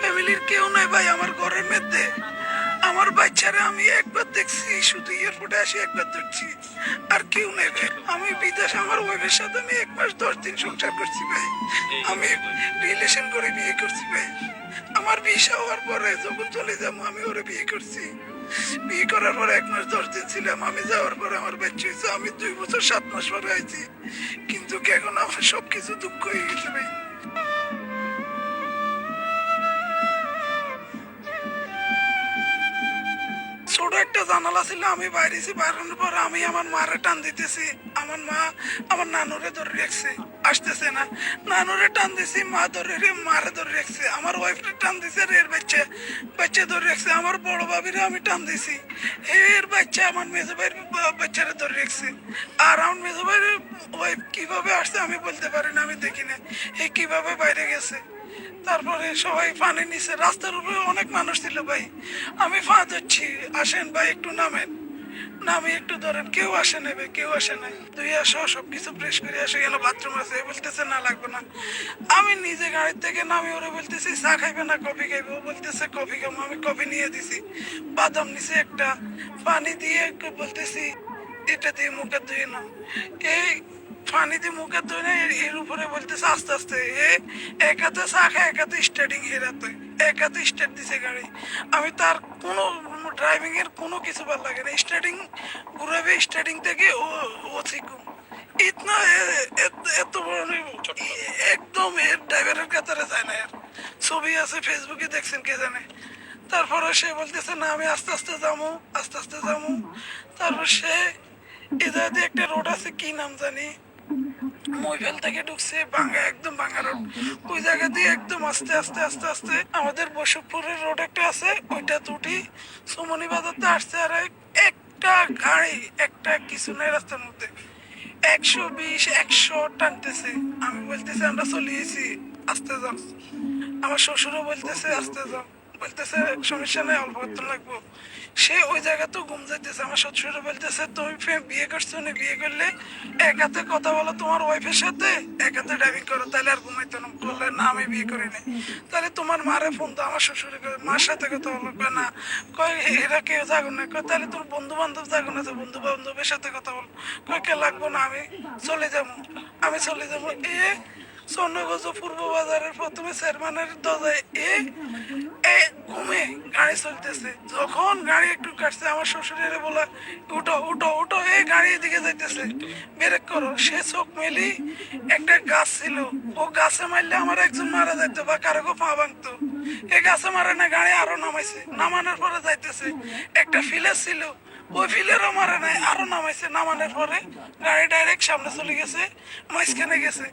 ফ্যামিলির কেউ নাই ভাই, আমার ঘরের মধ্যে আমার বাচ্চারা আমি একবার দেখছি, শুধু এয়ারপোর্টে আসি, একবার দেখছি আর কেউ নেই ভাই। আমি বিদেশ, আমার ওয়াইফের সাথে আমি এক মাস, দশ দিন সংসার করছি ভাই। আমি রিলেশন করে বিয়ে করছি ভাই। আমার বিয়ে হওয়ার পরে যখন চলে যাব, আমি ওরে বিয়ে করছি। বিয়ে করার পরে এক মাস, দশ দিন ছিলাম, আমি যাওয়ার পরে আমার বাচ্চা হয়েছে। আমি দুই বছর, সাত মাস পরে আইছি। কিন্তু এখন আমার সবকিছু দুঃখ হয়ে গেছে ভাই। একটা জানালা ছিল, আমি বাইরেছি বাইরানোর পর আমি আমার মারে টান দিতেছি। আমার মা আমার নানুরে ধরে রাখছে, আসতেছে না। নানুরে টান দিছি, মা ধরে রে মারে ধরে রাখছে, আমার ওয়াইফরে টান দিছে এর বাচ্চা বাচ্চা ধরে রাখছে, আমার বড় ভাবিরে আমি টান দিছি। এর বাচ্চা, আমার মেজো ভাইয়ের বাচ্চারে ধরে রাখছে। আর আমার মেজো ভাইয়ের ওয়াইফ কীভাবে আসছে আমি বলতে পারি না, আমি দেখি না এই কীভাবে বাইরে গেছে। তারপরে সবাই পানি নিচে রাস্তার উপরে অনেক মানুষ ছিল ভাই। আমি ফা ধরছি, আসেন ভাই, একটু নামেন। নামি একটু ধরেন, কেউ আসে নেবে কেউ আসে নাই। তুই আসো সব কিছু প্রেস করে আসে গেল বাথরুম আছে বলতেছে, না, লাগবে না। আমি নিজে গাড়ির থেকে নামি ওরে বলতেছি, চা খাইবে না, কফি খাইবে? ও বলতেছে, কফি খাব, আমি কফি নিয়ে দিছি। বাদাম নিছে একটা, পানি দিয়ে বলতেছি, এটা দিয়ে মুখে ধুয়ে নাও। এই পানি দিয়ে মুখে ধুয়ে না এর- উপরে বলতেছে আস্তে আস্তে এ এক হাতে চা খায় এক হাতে স্টার্টিং এর হাতে এক হাতে স্টার্ট দিছে গাড়ি। আমি তার কোনো ড্রাইভিং এর কোনো কিছু ভালো লাগে না স্টার্টিং ঘুরাবে স্টার্টিং থেকে ও ও শিখুন ইতনা এত- বড় একদম এর ড্রাইভারের কাতারে যায় না এর। ছবি আছে ফেসবুকে দেখছেন কে জানে। তারপরে সে বলতেছে না আমি আস্তে আস্তে যাব আস্তে আস্তে যাব। তারপর সে এদের একটা রোড আছে কি নাম জানি? মইফেল থেকে ঢুকছে, ভাঙ্গা, একদম ভাঙ্গা রোড। ওই জায়গা দিয়ে একদম আস্তে আস্তে আস্তে আস্তে আমাদের বসুপুরের রোড একটা আছে, ওইটা তুটি সুমনি বাজারতে আসছে আর একটা গাড়ি, একটা কিছু নেই রাস্তার মধ্যে। একশো বিশ, একশো টানতেছে। আমি বলতেছি, আমরা চলে এসেছি, আস্তে যাও। আমার শ্বশুরও বলতেছে, আস্তে যাও। বলতেছে সমস্যা নেই, অল্প করতে লাগবো। সে ওই জায়গা তো ঘুম যাইতেছে, আমার শ্বশুর বলতেছে, তুমি বিয়ে করছ না? বিয়ে করলে এক হাতে কথা বলো তোমার ওয়াইফের সাথে, এক হাতে ড্রাইভিং করো, তাহলে আর ঘুমাইতো না, বললে না, আমি বিয়ে করি নাই। তাহলে তোমার মারে ফোন তো আমার শ্বশুরে মার সাথে কথা বলো না। কয়, এরা কেউ যাগো না। কয়, তাহলে তোর বন্ধু বান্ধব যাগো না তো বন্ধু বান্ধবের সাথে কথা বল। কয়, কে লাগবো না, আমি চলে যাব। আমি চলে যাব, এ স্বর্ণগঞ্জ পূর্ব বাজারের প্রথমে চেয়ারম্যানের দরজায় এ এ ঘুমে গাড়ি চলতেছে। যখন গাড়ি একটু কাটছে, আমার শ্বশুরের বলে, উঠো উঠো উঠো এই গাড়ি এদিকে যাইতেছে ব্রেক করো। সে চোখ মেলি একটা গাছ ছিল। ও গাছে মারলে আমার একজন মারা যাইতো বা কারও পা ভাঙতো। এই গাছে মারে না, গাড়ি আরও নামাইছে। নামানোর পরে যাইতেছে। একটা ফিলার ছিল। ওই ফিলেরও মারে নাই, আরও নামাইছে, নামানোর পরে গাড়ি ডাইরেক্ট সামনে চলে গেছে, মাঝখানে গেছে।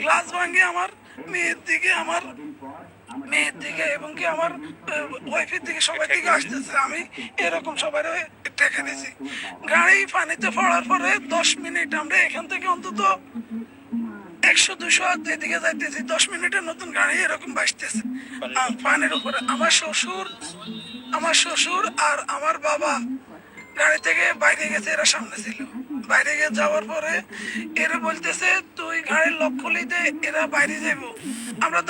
গ্লাস ভাঙে আমার মেয়ের দিকে, আমার মেয়ের দিকে এবং কি আমার ওয়াইফের দিকে সবাই দিকে আসতেছে। আমি এরকম সবাই টেকে দিয়েছি গাড়ি পানিতে পড়ার পরে দশ মিনিট আমরা এখান থেকে অন্তত একশো, দুশো যেদিকে যাইতেছি, দশ মিনিটের নতুন গাড়ি এরকম বাসতেছে পানির উপরে আমার শ্বশুর আমার শ্বশুর আর আমার বাবা গাড়ি থেকে বাইরে গেছে, এরা সামনে ছিল। বাইরে গিয়ে যাওয়ার পরে এরা বলতেছে, তুই গাড়ির লক খুলি দে, এরা বাইরে যাব আমরা